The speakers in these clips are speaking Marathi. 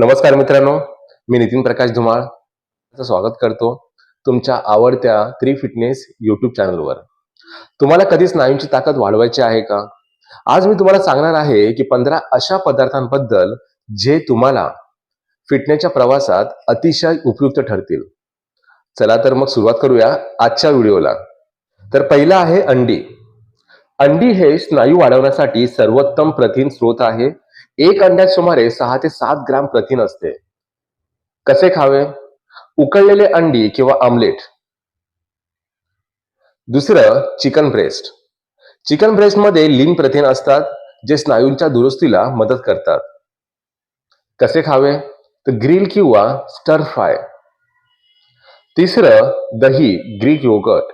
नमस्कार मित्रांनो मी नितीन प्रकाश धुमाळ. स्वागत करतो तुमच्या आवडत्या थ्री फिटनेस युट्यूब चॅनलवर तुम्हाला कधी स्नायूंची ताकद वाढवायची आहे का? आज मी तुम्हाला सांगणार आहे की पंधरा अशा पदार्थांबद्दल जे तुम्हाला फिटनेसच्या प्रवासात अतिशय उपयुक्त ठरतील. चला तर मग सुरुवात करूया आजच्या व्हिडिओला. तर पहिला आहे अंडी. अंडी हे स्नायू वाढवण्यासाठी सर्वोत्तम प्रथिन स्रोत आहे. एक अंड्यात सुमारे सहा ते सात ग्राम प्रथिन असते. कसे खावे? उकळलेले अंडी किंवा आमलेट. दुसरं चिकन ब्रेस्ट. चिकन ब्रेस्टमध्ये लीन प्रथिन असतात जे स्नायूंच्या दुरुस्तीला मदत करतात. कसे खावे? तर ग्रिल किंवा स्टर फ्राय. तिसरं दही ग्रीक योगर्ट.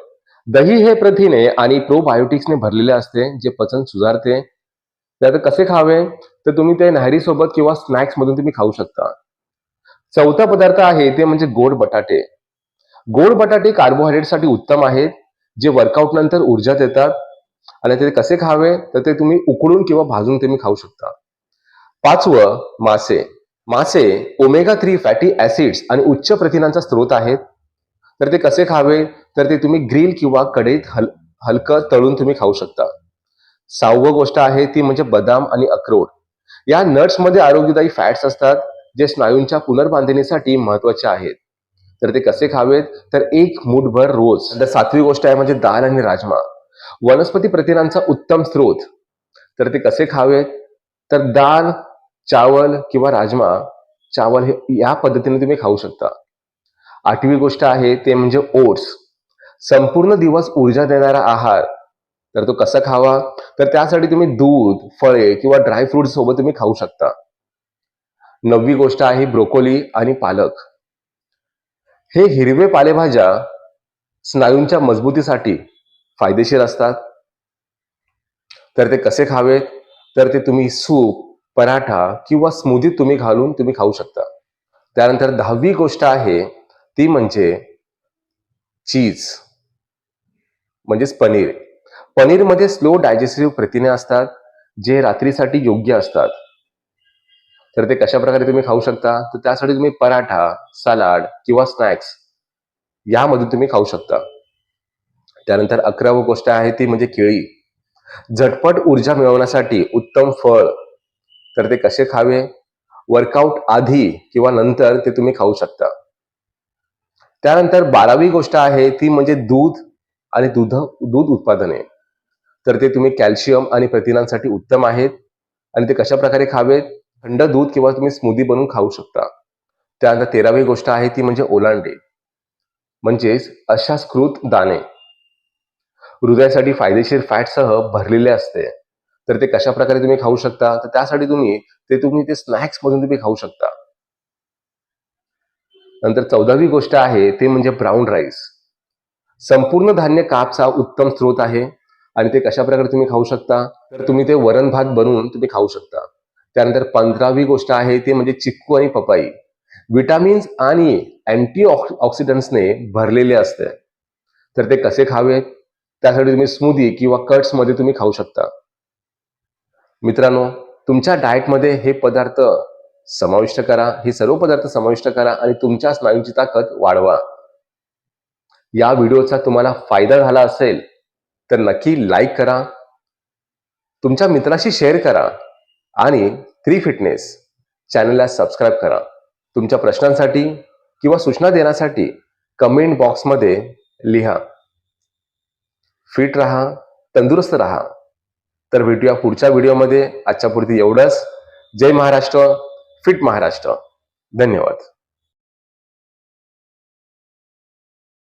दही हे प्रथिने आणि प्रोबायोटिक्सने भरलेले असते जे पचन सुधारते त्यात कसे खावे? तर तुम्ही ते न्याहारी सोबत किंवा स्नॅक्स मधून तुम्ही खाऊ शकता. चौथा पदार्थ आहे ते म्हणजे गोड बटाटे. गोड बटाटे कार्बोहायड्रेटसाठी उत्तम आहेत जे वर्कआउट नंतर ऊर्जा देतात. आणि ते कसे खावे? तर ते तुम्ही उकडून किंवा भाजून तुम्ही खाऊ शकता. पाचवं मासे. मासे ओमेगा थ्री फॅटी ऍसिड्स आणि उच्च प्रथिनांचा स्रोत आहेत. तर ते कसे खावे? तर ते तुम्ही ग्रिल किंवा कढईत हल हलकं तळून तुम्ही खाऊ शकता. सहावं गोष्ट आहे ती म्हणजे बदाम आणि अक्रोड. या नट्समध्ये आरोग्यदायी फॅट्स असतात जे स्नायूंच्या पुनर्बांधणीसाठी महत्त्वाचे आहेत. तर ते कसे खावेत? तर एक मुठभर रोज. तर सातवी गोष्ट आहे म्हणजे दाल आणि राजमा. वनस्पती प्रथिनांचा उत्तम स्रोत. तर ते कसे खावेत? तर दाल चावल किंवा राजमा चावल हे या पद्धतीने तुम्ही खाऊ शकता. आठवी गोष्ट आहे ते म्हणजे ओट्स. संपूर्ण दिवस ऊर्जा देणारा आहार. तर तो कसा खावा? तर त्यासाठी तुम्ही दूध फळे किंवा ड्रायफ्रुट सोबत तुम्ही खाऊ शकता. नववी गोष्ट आहे ब्रोकोली आणि पालक. हे हिरवे पालेभाज्या स्नायूंच्या मजबूतीसाठी फायदेशीर असतात. तर ते कसे खावेत तर ते तुम्ही सूप पराठा किंवा स्मूदीत तुम्ही घालून तुम्ही खाऊ शकता. त्यानंतर दहावी गोष्ट आहे ती म्हणजे चीज म्हणजेच पनीर. पनीरमध्ये स्लो डायजेस्टिव्ह प्रथिने असतात जे रात्रीसाठी योग्य असतात. तर ते कशा प्रकारे तुम्ही खाऊ शकता? तर त्यासाठी तुम्ही पराठा सलाड किंवा स्नॅक्स यामधून तुम्ही खाऊ शकता. त्यानंतर अकरावं गोष्ट आहे ती म्हणजे केळी. झटपट ऊर्जा मिळवण्यासाठी उत्तम फळ तर ते कसे खावे? वर्कआउट आधी किंवा नंतर ते तुम्ही खाऊ शकता. त्यानंतर बारावी गोष्ट आहे ती म्हणजे दूध आणि दूध दूध उत्पादने. तर ते तुम्ही कॅल्शियम आणि प्रथिनांसाठी उत्तम आहेत. आणि ते कशा प्रकारे खावेत? थंड दूध किंवा तुम्ही स्मूदी बनवून खाऊ शकता. त्यानंतर तेरावी गोष्ट आहे ती म्हणजे ओलांडे. म्हणजेच अशा स्कृत दाणे. हृदयासाठी फायदेशीर फॅटसह भरलेले असते. तर ते कशा प्रकारे तुम्ही खाऊ शकता? तर त्यासाठी तुम्ही ते तुम्ही ते स्नॅक्स मधून तुम्ही खाऊ शकता. नंतर चौदावी गोष्ट आहे ते म्हणजे ब्राऊन राईस संपूर्ण धान्य कापचा उत्तम स्रोत आहे. आणि ते कशा प्रकारे तुम्ही खाऊ शकता तर तुम्ही ते वरण भात बनवून तुम्ही खाऊ शकता. त्यानंतर पंधरावी गोष्ट आहे ती म्हणजे चिक्कू आणि पपाई. विटामिन्स आणि अँटी ऑक्सिडंट्सने भरलेले असते. तर ते कसे खावेत त्यासाठी तुम्ही स्मूदी किंवा कट्समध्ये तुम्ही खाऊ शकता. मित्रांनो तुमच्या डाएटमध्ये हे पदार्थ समाविष्ट करा. हे सर्व पदार्थ समाविष्ट करा आणि तुमच्या स्नायूंची ताकद वाढवा. या व्हिडिओचा तुम्हाला फायदा झाला असेल तर नक्की लाईक करा. तुमच्या मित्राशी शेअर करा. आणि थ्री फिटनेस चॅनलला सबस्क्राईब करा. तुमच्या प्रश्नांसाठी किंवा सूचना देण्यासाठी कमेंट बॉक्समध्ये लिहा. फिट राहा तंदुरुस्त राहा. तर भेटूया पुढच्या व्हिडिओमध्ये आजच्या पुरती एवढंच. जय महाराष्ट्र फिट महाराष्ट्र. धन्यवाद.